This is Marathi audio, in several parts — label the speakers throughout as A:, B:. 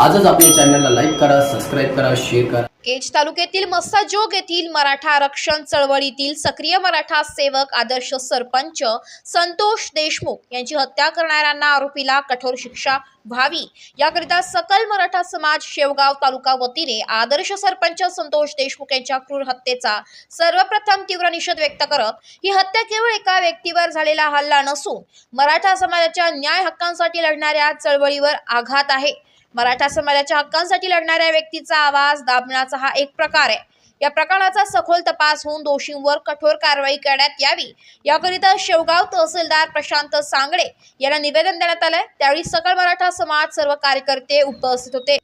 A: आजच आपल्या चॅनलला लाईक करा सबस्क्राईब करा शेअर करा.
B: केज तालुक्यातील मस्साजोग येथील मराठा आरक्षण चळवळीतील सक्रिय मराठा सेवक आदर्श सरपंच संतोष देशमुख यांची हत्या करणाऱ्यांना आरोपीला कठोर शिक्षा व्हावी. याकरिता सकल मराठा समाज शेवगाव तालुका वतीने आदर्श सरपंच संतोष देशमुख यांच्या क्रूर हत्येचा सर्वप्रथम तीव्र निषेध व्यक्त करत ही हत्या केवळ एका व्यक्तीवर झालेला हल्ला नसून मराठा समाजाच्या न्याय हक्कांसाठी लढणाऱ्या चळवळीवर आघात आहे. मराठा समाजाच्या हक्कांसाठी लढणाऱ्या व्यक्तीचा आवाज दाबण्याचा हा एक प्रकार आहे. या प्रकरणाचा सखोल तपास होऊन दोषींवर कठोर कारवाई करण्यात यावी. याकरिता शेवगाव तहसीलदार प्रशांत सांगडे यांना निवेदन देण्यात आलंय. त्यावेळी सकल मराठा समाज सर्व कार्यकर्ते उपस्थित होते.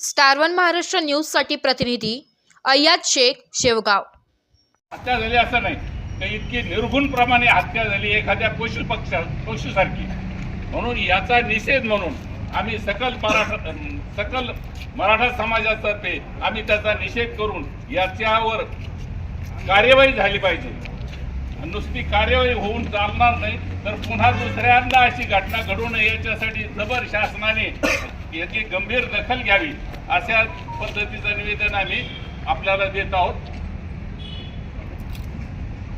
B: स्टार वन महाराष्ट्र न्यूजसाठी प्रतिनिधी अय्याद शेख शेवगाव.
C: हत्या झाली असं नाही. तर इतकी निर्गुणप्रमाणे हत्या झाली एखाद्या पशु पक्षा पशुसारखी म्हणून याचा निषेध म्हणून आम्ही सकल मराठा सकल मराठा समाजातर्फे आम्ही त्याचा निषेध करून याच्यावर कार्यवाही झाली पाहिजे. नुसती कार्यवाही होऊन चालणार नाही तर पुन्हा दुसऱ्यांदा अशी घटना घडू नये याच्यासाठी जबर शासनाने याची गंभीर दखल घ्यावी अशा पद्धतीचं निवेदन आम्ही आपल्याला देत आहोत.